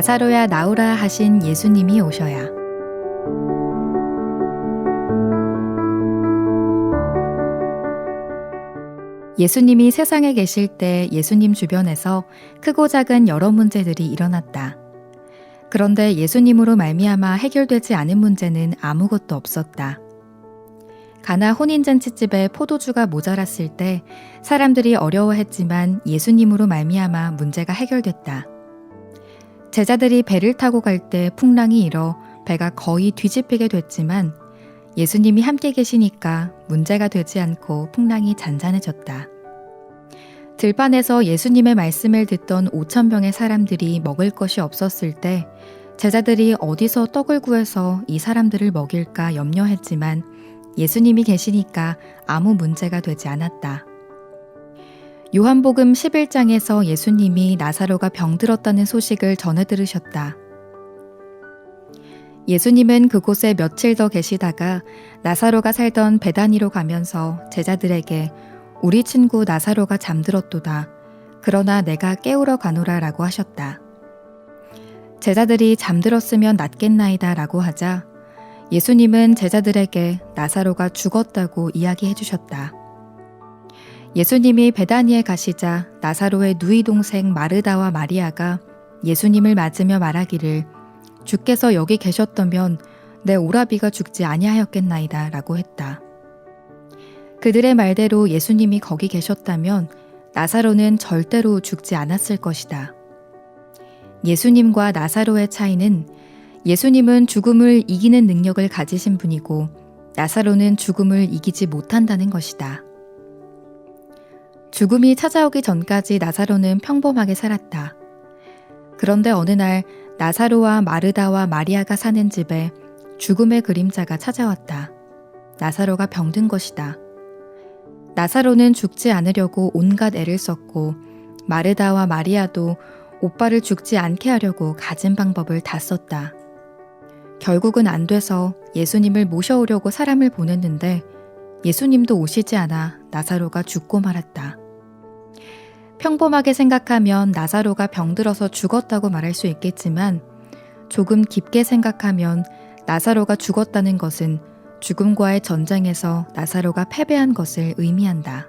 나사로야 나오라 하신 예수님이 오셔야. 예수님이 세상에 계실 때 예수님 주변에서 크고 작은 여러 문제들이 일어났다. 그런데 예수님으로 말미암아 해결되지 않은 문제는 아무것도 없었다. 가나 혼인잔치집에 포도주가 모자랐을 때 사람들이 어려워했지만 예수님으로 말미암아 문제가 해결됐다. 제자들이 배를 타고 갈 때 풍랑이 일어 배가 거의 뒤집히게 됐지만 예수님이 함께 계시니까 문제가 되지 않고 풍랑이 잔잔해졌다. 들판에서 예수님의 말씀을 듣던 5천 명의 사람들이 먹을 것이 없었을 때 제자들이 어디서 떡을 구해서 이 사람들을 먹일까 염려했지만 예수님이 계시니까 아무 문제가 되지 않았다. 요한복음 11장에서 예수님이 나사로가 병들었다는 소식을 전해 들으셨다. 예수님은 그곳에 며칠 더 계시다가 나사로가 살던 베다니로 가면서 제자들에게 우리 친구 나사로가 잠들었도다. 그러나 내가 깨우러 가노라 라고 하셨다. 제자들이 잠들었으면 낫겠나이다 라고 하자 예수님은 제자들에게 나사로가 죽었다고 이야기해 주셨다. 예수님이 베다니에 가시자 나사로의 누이 동생 마르다와 마리아가 예수님을 맞으며 말하기를 주께서 여기 계셨다면 내 오라비가 죽지 아니하였겠나이다 라고 했다. 그들의 말대로 예수님이 거기 계셨다면 나사로는 절대로 죽지 않았을 것이다. 예수님과 나사로의 차이는 예수님은 죽음을 이기는 능력을 가지신 분이고 나사로는 죽음을 이기지 못한다는 것이다. 죽음이 찾아오기 전까지 나사로는 평범하게 살았다. 그런데 어느 날 나사로와 마르다와 마리아가 사는 집에 죽음의 그림자가 찾아왔다. 나사로가 병든 것이다. 나사로는 죽지 않으려고 온갖 애를 썼고 마르다와 마리아도 오빠를 죽지 않게 하려고 가진 방법을 다 썼다. 결국은 안 돼서 예수님을 모셔오려고 사람을 보냈는데 예수님도 오시지 않아 나사로가 죽고 말았다. 평범하게 생각하면 나사로가 병들어서 죽었다고 말할 수 있겠지만 조금 깊게 생각하면 나사로가 죽었다는 것은 죽음과의 전쟁에서 나사로가 패배한 것을 의미한다.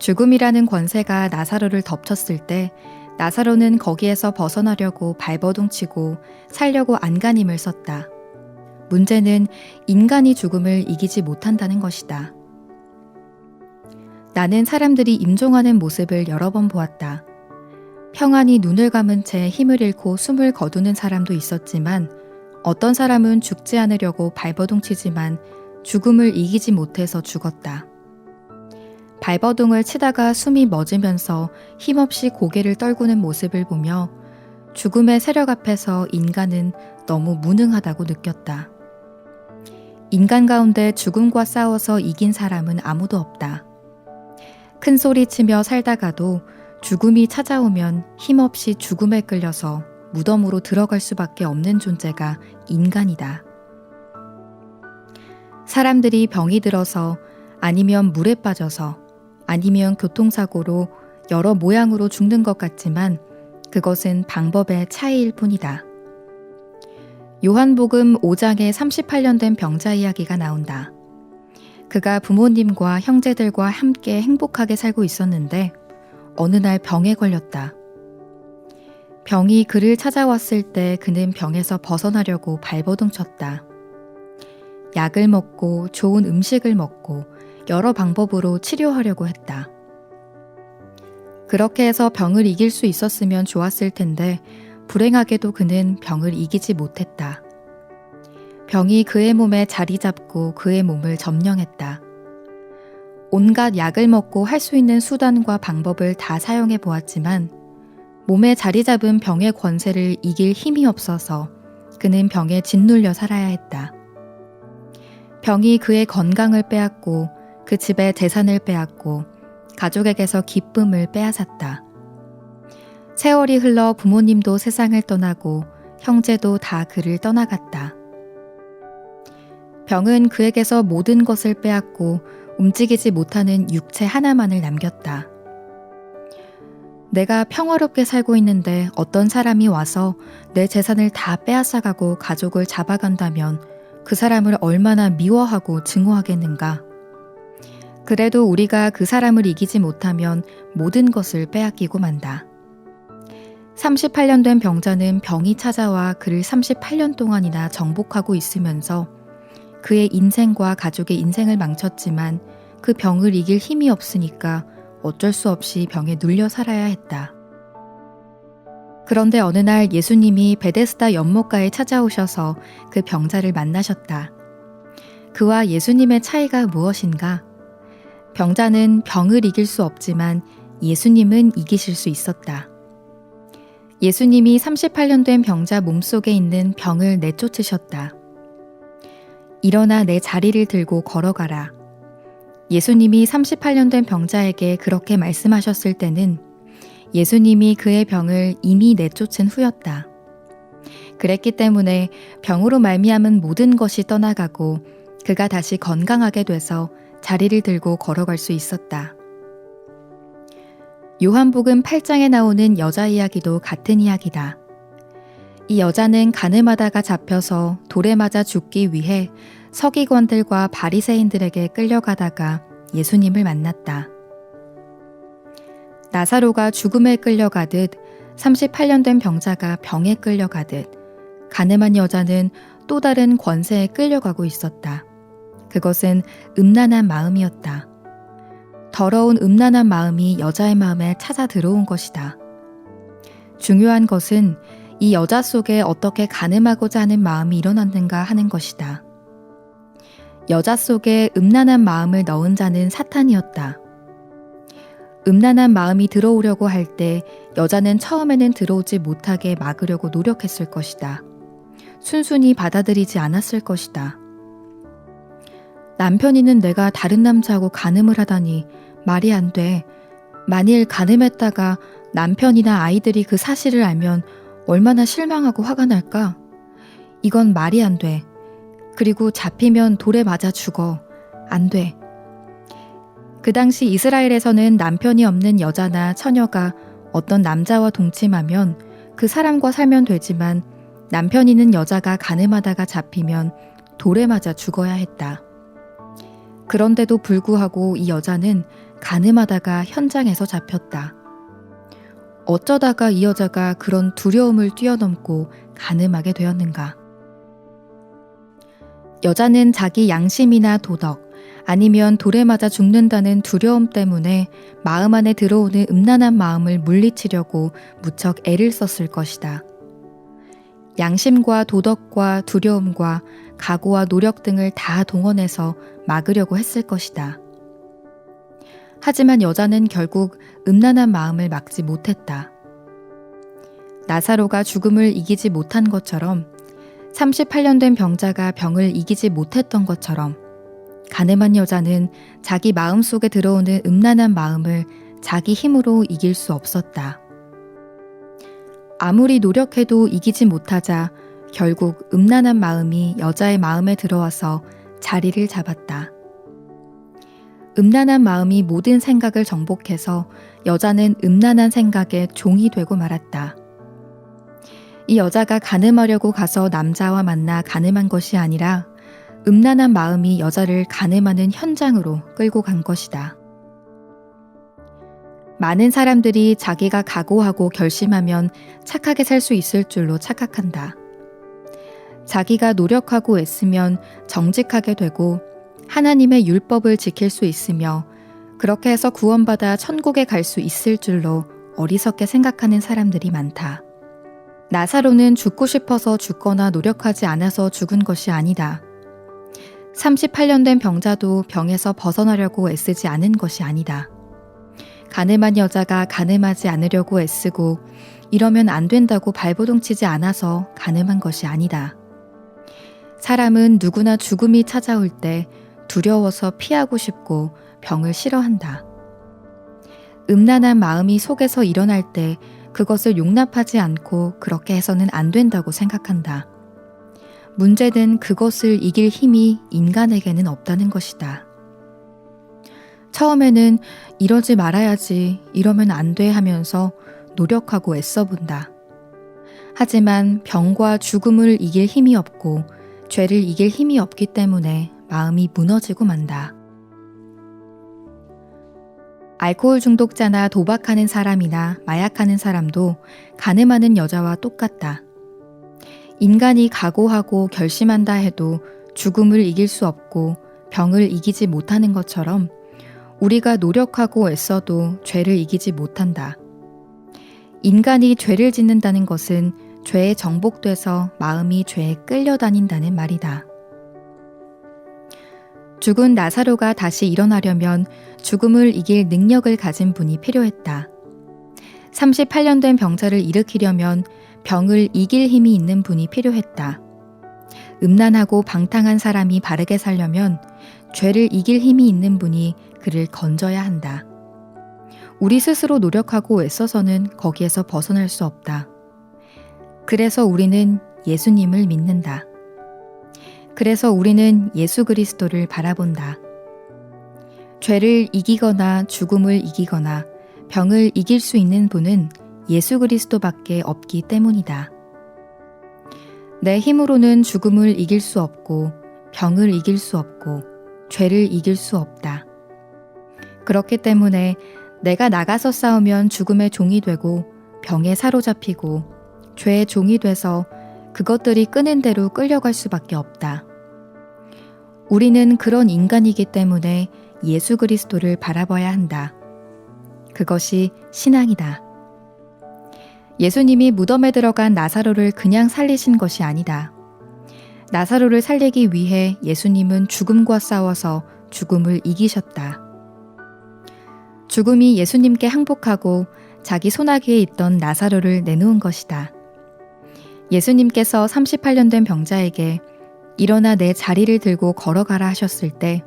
죽음이라는 권세가 나사로를 덮쳤을 때 나사로는 거기에서 벗어나려고 발버둥 치고 살려고 안간힘을 썼다. 문제는 인간이 죽음을 이기지 못한다는 것이다. 나는 사람들이 임종하는 모습을 여러 번 보았다. 평안히 눈을 감은 채 힘을 잃고 숨을 거두는 사람도 있었지만 어떤 사람은 죽지 않으려고 발버둥 치지만 죽음을 이기지 못해서 죽었다. 발버둥을 치다가 숨이 멎으면서 힘없이 고개를 떨구는 모습을 보며 죽음의 세력 앞에서 인간은 너무 무능하다고 느꼈다. 인간 가운데 죽음과 싸워서 이긴 사람은 아무도 없다. 큰 소리 치며 살다가도 죽음이 찾아오면 힘없이 죽음에 끌려서 무덤으로 들어갈 수밖에 없는 존재가 인간이다. 사람들이 병이 들어서 아니면 물에 빠져서 아니면 교통사고로 여러 모양으로 죽는 것 같지만 그것은 방법의 차이일 뿐이다. 요한복음 5장에 38년 된 병자 이야기가 나온다. 그가 부모님과 형제들과 함께 행복하게 살고 있었는데 어느 날 병에 걸렸다. 병이 그를 찾아왔을 때 그는 병에서 벗어나려고 발버둥 쳤다. 약을 먹고 좋은 음식을 먹고 여러 방법으로 치료하려고 했다. 그렇게 해서 병을 이길 수 있었으면 좋았을 텐데 불행하게도 그는 병을 이기지 못했다. 병이 그의 몸에 자리 잡고 그의 몸을 점령했다. 온갖 약을 먹고 할 수 있는 수단과 방법을 다 사용해 보았지만 몸에 자리 잡은 병의 권세를 이길 힘이 없어서 그는 병에 짓눌려 살아야 했다. 병이 그의 건강을 빼앗고 그 집의 재산을 빼앗고 가족에게서 기쁨을 빼앗았다. 세월이 흘러 부모님도 세상을 떠나고 형제도 다 그를 떠나갔다. 병은 그에게서 모든 것을 빼앗고 움직이지 못하는 육체 하나만을 남겼다. 내가 평화롭게 살고 있는데 어떤 사람이 와서 내 재산을 다 빼앗아가고 가족을 잡아간다면 그 사람을 얼마나 미워하고 증오하겠는가. 그래도 우리가 그 사람을 이기지 못하면 모든 것을 빼앗기고 만다. 38년 된 병자는 병이 찾아와 그를 38년 동안이나 정복하고 있으면서 그의 인생과 가족의 인생을 망쳤지만 그 병을 이길 힘이 없으니까 어쩔 수 없이 병에 눌려 살아야 했다. 그런데 어느 날 예수님이 베데스다 연못가에 찾아오셔서 그 병자를 만나셨다. 그와 예수님의 차이가 무엇인가? 병자는 병을 이길 수 없지만 예수님은 이기실 수 있었다. 예수님이 38년 된 병자 몸속에 있는 병을 내쫓으셨다. 일어나 내 자리를 들고 걸어가라. 예수님이 38년 된 병자에게 그렇게 말씀하셨을 때는 예수님이 그의 병을 이미 내쫓은 후였다. 그랬기 때문에 병으로 말미암은 모든 것이 떠나가고 그가 다시 건강하게 돼서 자리를 들고 걸어갈 수 있었다. 요한복음 8장에 나오는 여자 이야기도 같은 이야기다. 이 여자는 가늠하다가 잡혀서 돌에 맞아 죽기 위해 서기관들과 바리새인들에게 끌려가다가 예수님을 만났다. 나사로가 죽음에 끌려가듯 38년 된 병자가 병에 끌려가듯 가늠한 여자는 또 다른 권세에 끌려가고 있었다. 그것은 음란한 마음이었다. 더러운 음란한 마음이 여자의 마음에 찾아 들어온 것이다. 중요한 것은 이 여자 속에 어떻게 가늠하고자 하는 마음이 일어났는가 하는 것이다. 여자 속에 음란한 마음을 넣은 자는 사탄이었다. 음란한 마음이 들어오려고 할 때 여자는 처음에는 들어오지 못하게 막으려고 노력했을 것이다. 순순히 받아들이지 않았을 것이다. 남편이는 내가 다른 남자하고 간음을 하다니 말이 안 돼. 만일 간음했다가 남편이나 아이들이 그 사실을 알면 얼마나 실망하고 화가 날까? 이건 말이 안 돼. 그리고 잡히면 돌에 맞아 죽어. 안 돼. 그 당시 이스라엘에서는 남편이 없는 여자나 처녀가 어떤 남자와 동침하면 그 사람과 살면 되지만 남편 있는 여자가 가늠하다가 잡히면 돌에 맞아 죽어야 했다. 그런데도 불구하고 이 여자는 가늠하다가 현장에서 잡혔다. 어쩌다가 이 여자가 그런 두려움을 뛰어넘고 가늠하게 되었는가? 여자는 자기 양심이나 도덕, 아니면 돌에 맞아 죽는다는 두려움 때문에 마음 안에 들어오는 음란한 마음을 물리치려고 무척 애를 썼을 것이다. 양심과 도덕과 두려움과 각오와 노력 등을 다 동원해서 막으려고 했을 것이다. 하지만 여자는 결국 음란한 마음을 막지 못했다. 나사로가 죽음을 이기지 못한 것처럼 38년 된 병자가 병을 이기지 못했던 것처럼 가늠한 여자는 자기 마음 속에 들어오는 음란한 마음을 자기 힘으로 이길 수 없었다. 아무리 노력해도 이기지 못하자 결국 음란한 마음이 여자의 마음에 들어와서 자리를 잡았다. 음란한 마음이 모든 생각을 정복해서 여자는 음란한 생각에 종이 되고 말았다. 이 여자가 가늠하려고 가서 남자와 만나 가늠한 것이 아니라 음란한 마음이 여자를 가늠하는 현장으로 끌고 간 것이다. 많은 사람들이 자기가 각오하고 결심하면 착하게 살 수 있을 줄로 착각한다. 자기가 노력하고 애쓰면 정직하게 되고 하나님의 율법을 지킬 수 있으며 그렇게 해서 구원받아 천국에 갈 수 있을 줄로 어리석게 생각하는 사람들이 많다. 나사로는 죽고 싶어서 죽거나 노력하지 않아서 죽은 것이 아니다. 38년 된 병자도 병에서 벗어나려고 애쓰지 않은 것이 아니다. 가늠한 여자가 가늠하지 않으려고 애쓰고 이러면 안 된다고 발버둥 치지 않아서 가늠한 것이 아니다. 사람은 누구나 죽음이 찾아올 때 두려워서 피하고 싶고 병을 싫어한다. 음란한 마음이 속에서 일어날 때 그것을 용납하지 않고 그렇게 해서는 안 된다고 생각한다. 문제는 그것을 이길 힘이 인간에게는 없다는 것이다. 처음에는 이러지 말아야지, 이러면 안 돼 하면서 노력하고 애써 본다. 하지만 병과 죽음을 이길 힘이 없고 죄를 이길 힘이 없기 때문에 마음이 무너지고 만다. 알코올 중독자나 도박하는 사람이나 마약하는 사람도 가늠하는 여자와 똑같다. 인간이 각오하고 결심한다 해도 죽음을 이길 수 없고 병을 이기지 못하는 것처럼 우리가 노력하고 애써도 죄를 이기지 못한다. 인간이 죄를 짓는다는 것은 죄에 정복돼서 마음이 죄에 끌려다닌다는 말이다. 죽은 나사로가 다시 일어나려면 죽음을 이길 능력을 가진 분이 필요했다. 38년 된 병자를 일으키려면 병을 이길 힘이 있는 분이 필요했다. 음란하고 방탕한 사람이 바르게 살려면 죄를 이길 힘이 있는 분이 그를 건져야 한다. 우리 스스로 노력하고 애써서는 거기에서 벗어날 수 없다. 그래서 우리는 예수님을 믿는다. 그래서 우리는 예수 그리스도를 바라본다. 죄를 이기거나 죽음을 이기거나 병을 이길 수 있는 분은 예수 그리스도밖에 없기 때문이다. 내 힘으로는 죽음을 이길 수 없고 병을 이길 수 없고 죄를 이길 수 없다. 그렇기 때문에 내가 나가서 싸우면 죽음의 종이 되고 병에 사로잡히고 죄의 종이 돼서 그것들이 끄는 대로 끌려갈 수밖에 없다. 우리는 그런 인간이기 때문에 예수 그리스도를 바라봐야 한다. 그것이 신앙이다. 예수님이 무덤에 들어간 나사로를 그냥 살리신 것이 아니다. 나사로를 살리기 위해 예수님은 죽음과 싸워서 죽음을 이기셨다. 죽음이 예수님께 항복하고 자기 소나기에 있던 나사로를 내놓은 것이다. 예수님께서 38년 된 병자에게 일어나 내 자리를 들고 걸어가라 하셨을 때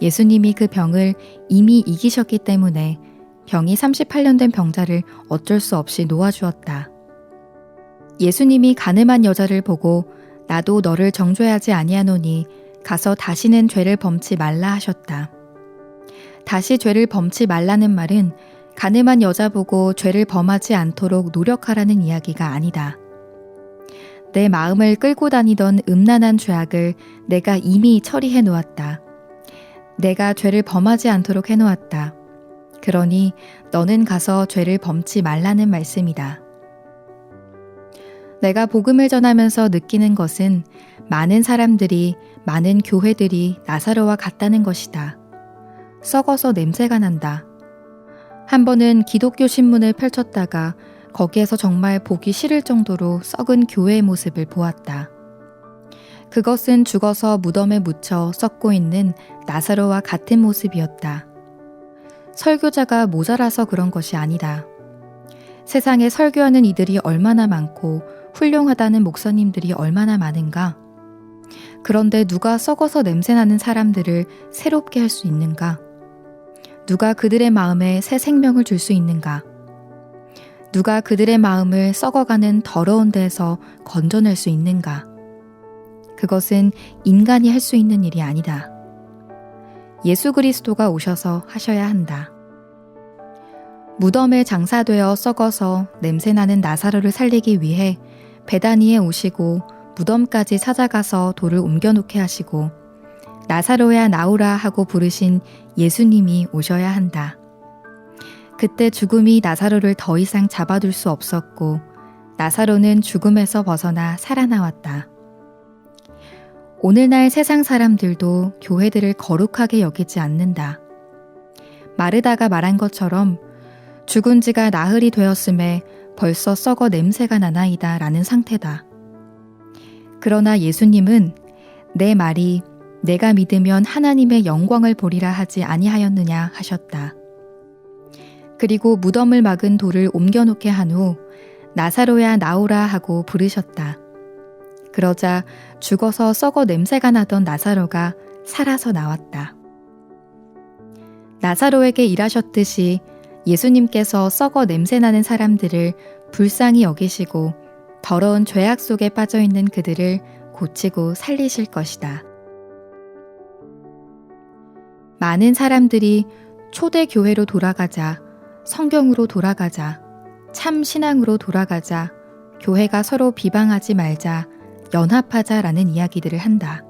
예수님이 그 병을 이미 이기셨기 때문에 병이 38년 된 병자를 어쩔 수 없이 놓아주었다. 예수님이 가늠한 여자를 보고 나도 너를 정죄하지 아니하노니 가서 다시는 죄를 범치 말라 하셨다. 다시 죄를 범치 말라는 말은 가늠한 여자 보고 죄를 범하지 않도록 노력하라는 이야기가 아니다. 내 마음을 끌고 다니던 음란한 죄악을 내가 이미 처리해 놓았다. 내가 죄를 범하지 않도록 해 놓았다. 그러니 너는 가서 죄를 범치 말라는 말씀이다. 내가 복음을 전하면서 느끼는 것은 많은 사람들이, 많은 교회들이 나사로와 같다는 것이다. 썩어서 냄새가 난다. 한 번은 기독교 신문을 펼쳤다가 거기에서 정말 보기 싫을 정도로 썩은 교회의 모습을 보았다. 그것은 죽어서 무덤에 묻혀 썩고 있는 나사로와 같은 모습이었다. 설교자가 모자라서 그런 것이 아니다. 세상에 설교하는 이들이 얼마나 많고 훌륭하다는 목사님들이 얼마나 많은가? 그런데 누가 썩어서 냄새나는 사람들을 새롭게 할 수 있는가? 누가 그들의 마음에 새 생명을 줄 수 있는가? 누가 그들의 마음을 썩어가는 더러운 데에서 건져낼 수 있는가? 그것은 인간이 할 수 있는 일이 아니다. 예수 그리스도가 오셔서 하셔야 한다. 무덤에 장사되어 썩어서 냄새나는 나사로를 살리기 위해 베다니에 오시고 무덤까지 찾아가서 돌을 옮겨놓게 하시고 나사로야 나오라 하고 부르신 예수님이 오셔야 한다. 그때 죽음이 나사로를 더 이상 잡아둘 수 없었고 나사로는 죽음에서 벗어나 살아나왔다. 오늘날 세상 사람들도 교회들을 거룩하게 여기지 않는다. 마르다가 말한 것처럼 죽은 지가 나흘이 되었음에 벌써 썩어 냄새가 나나이다 라는 상태다. 그러나 예수님은 내 말이 내가 믿으면 하나님의 영광을 보리라 하지 아니하였느냐 하셨다. 그리고 무덤을 막은 돌을 옮겨놓게 한 후 나사로야 나오라 하고 부르셨다. 그러자 죽어서 썩어 냄새가 나던 나사로가 살아서 나왔다. 나사로에게 일하셨듯이 예수님께서 썩어 냄새나는 사람들을 불쌍히 여기시고 더러운 죄악 속에 빠져 있는 그들을 고치고 살리실 것이다. 많은 사람들이 초대 교회로 돌아가자, 성경으로 돌아가자, 참 신앙으로 돌아가자, 교회가 서로 비방하지 말자, 연합하자라는 이야기들을 한다.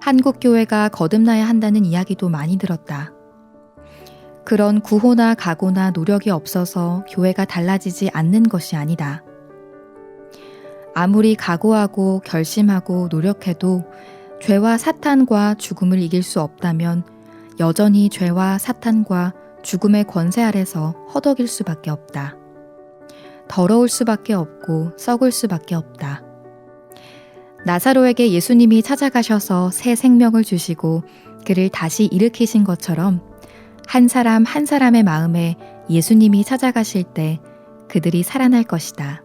한국 교회가 거듭나야 한다는 이야기도 많이 들었다. 그런 구호나 각오나 노력이 없어서 교회가 달라지지 않는 것이 아니다. 아무리 각오하고 결심하고 노력해도 죄와 사탄과 죽음을 이길 수 없다면 여전히 죄와 사탄과 죽음의 권세 아래서 허덕일 수밖에 없다. 더러울 수밖에 없고 썩을 수밖에 없다. 나사로에게 예수님이 찾아가셔서 새 생명을 주시고 그를 다시 일으키신 것처럼 한 사람 한 사람의 마음에 예수님이 찾아가실 때 그들이 살아날 것이다.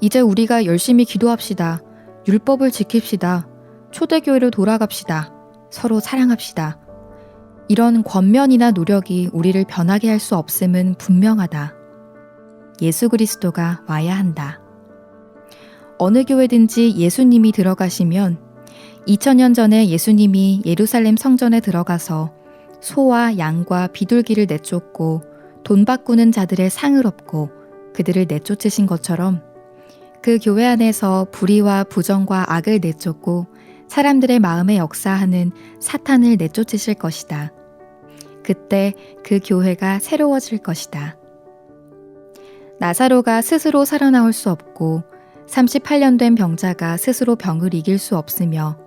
이제 우리가 열심히 기도합시다. 율법을 지킵시다. 초대교회로 돌아갑시다. 서로 사랑합시다. 이런 권면이나 노력이 우리를 변하게 할 수 없음은 분명하다. 예수 그리스도가 와야 한다. 어느 교회든지 예수님이 들어가시면 2000년 전에 예수님이 예루살렘 성전에 들어가서 소와 양과 비둘기를 내쫓고 돈 바꾸는 자들의 상을 업고 그들을 내쫓으신 것처럼 그 교회 안에서 불의와 부정과 악을 내쫓고 사람들의 마음에 역사하는 사탄을 내쫓으실 것이다. 그때 그 교회가 새로워질 것이다. 나사로가 스스로 살아나올 수 없고 38년 된 병자가 스스로 병을 이길 수 없으며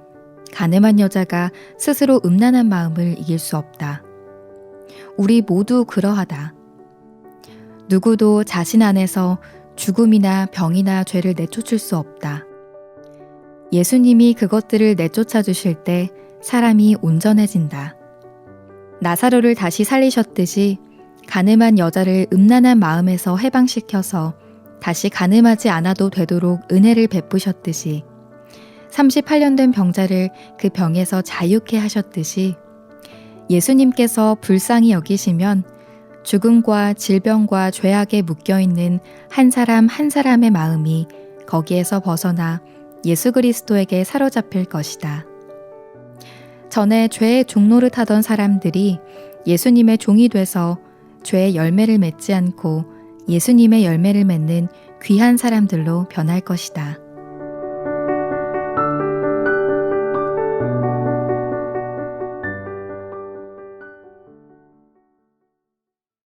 가늠한 여자가 스스로 음란한 마음을 이길 수 없다. 우리 모두 그러하다. 누구도 자신 안에서 죽음이나 병이나 죄를 내쫓을 수 없다. 예수님이 그것들을 내쫓아 주실 때 사람이 온전해진다. 나사로를 다시 살리셨듯이 가늠한 여자를 음란한 마음에서 해방시켜서 다시 가늠하지 않아도 되도록 은혜를 베푸셨듯이 38년 된 병자를 그 병에서 자유케 하셨듯이 예수님께서 불쌍히 여기시면 죽음과 질병과 죄악에 묶여 있는 한 사람 한 사람의 마음이 거기에서 벗어나 예수 그리스도에게 사로잡힐 것이다. 전에 죄의 종로를 타던 사람들이 예수님의 종이 돼서 죄의 열매를 맺지 않고 예수님의 열매를 맺는 귀한 사람들로 변할 것이다.